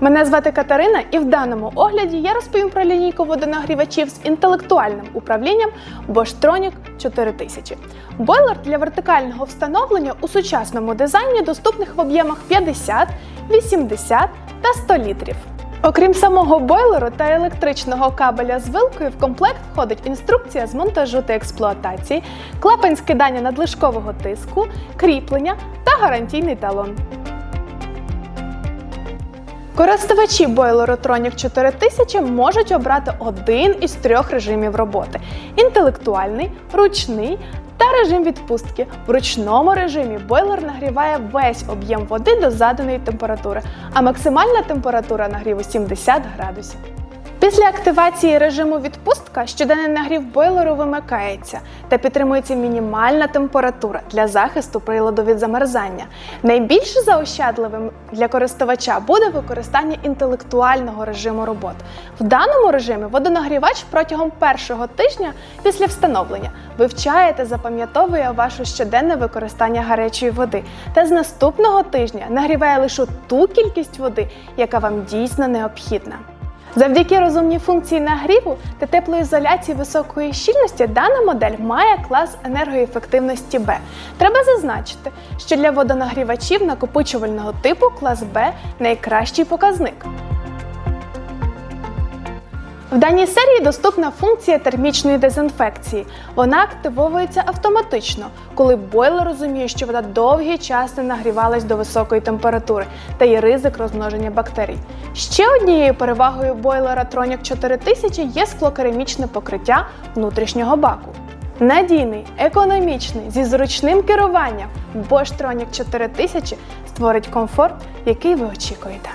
Мене звати Катерина, і в даному огляді я розповім про лінійку водонагрівачів з інтелектуальним управлінням Boschtronic 4000. Бойлер для вертикального встановлення у сучасному дизайні доступних в об'ємах 50, 80 та 100 літрів. Окрім самого бойлеру та електричного кабеля з вилкою, в комплект входить інструкція з монтажу та експлуатації, клапань скидання надлишкового тиску, кріплення та гарантійний талон. Користувачі бойлеротронів Tronic 4000 можуть обрати один із трьох режимів роботи: інтелектуальний, ручний та режим відпустки. В ручному режимі бойлер нагріває весь об'єм води до заданої температури, а максимальна температура нагріву 70 градусів. Після активації режиму відпустка щоденний нагрів бойлеру вимикається та підтримується мінімальна температура для захисту приладу від замерзання. Найбільш заощадливим для користувача буде використання інтелектуального режиму роботи. В даному режимі водонагрівач протягом першого тижня після встановлення вивчає та запам'ятовує ваше щоденне використання гарячої води та з наступного тижня нагріває лише ту кількість води, яка вам дійсно необхідна. Завдяки розумній функції нагріву та теплоізоляції високої щільності дана модель має клас енергоефективності Б. Треба зазначити, що для водонагрівачів накопичувального типу клас Б найкращий показник. В даній серії доступна функція термічної дезінфекції. Вона активовується автоматично, коли бойлер розуміє, що вода довгий час не нагрівалась до високої температури та є ризик розмноження бактерій. Ще однією перевагою бойлера Tronic 4000 є склокерамічне покриття внутрішнього баку. Надійний, економічний, зі зручним керуванням Bosch Tronic 4000 створить комфорт, який ви очікуєте.